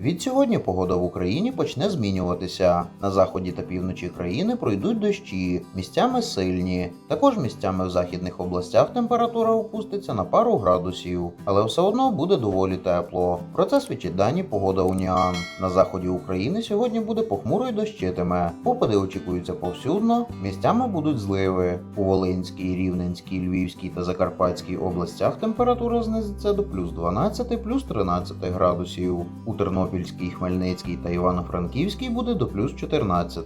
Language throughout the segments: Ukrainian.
Від сьогодні погода в Україні почне змінюватися. На заході та півночі країни пройдуть дощі, місцями сильні. Також місцями в західних областях температура опуститься на пару градусів, але все одно буде доволі тепло. Про це свідчить дані погода Уніан. На заході України сьогодні буде похмуро й дощитиме. Попади очікуються повсюдно, місцями будуть зливи. У Волинській, Рівненській, Львівській та Закарпатській областях температура знизиться до плюс 12, плюс 13 градусів. У Тернопільській, Хмельницькій та Івано-Франківській буде до плюс 14,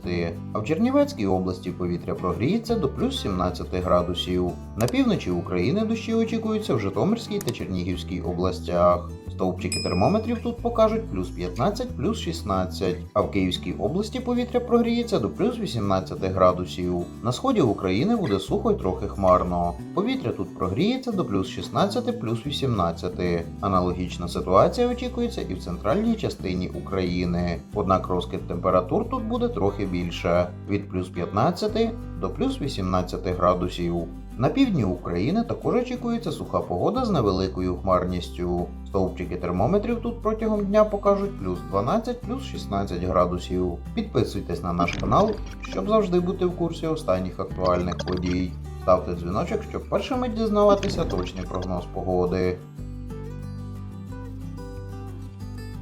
а в Чернівецькій області повітря прогріється до плюс 17 градусів. На півночі України дощі очікуються в Житомирській та Чернігівській областях. Стовпчики термометрів тут покажуть плюс 15, плюс 16, а в Київській області повітря прогріється до плюс 18 градусів. На сході України буде сухо й трохи хмарно. Повітря тут прогріється до плюс 16, плюс 18. Аналогічна ситуація очікується і в центральній частині України. Однак розкид температур тут буде трохи більше від плюс 15 до плюс 18 градусів. На півдні України також очікується суха погода з невеликою хмарністю. Стовпчики термометрів тут протягом дня покажуть плюс 12, плюс 16 градусів. Підписуйтесь на наш канал, щоб завжди бути в курсі останніх актуальних подій. Ставте дзвіночок, щоб першими дізнаватися точний прогноз погоди.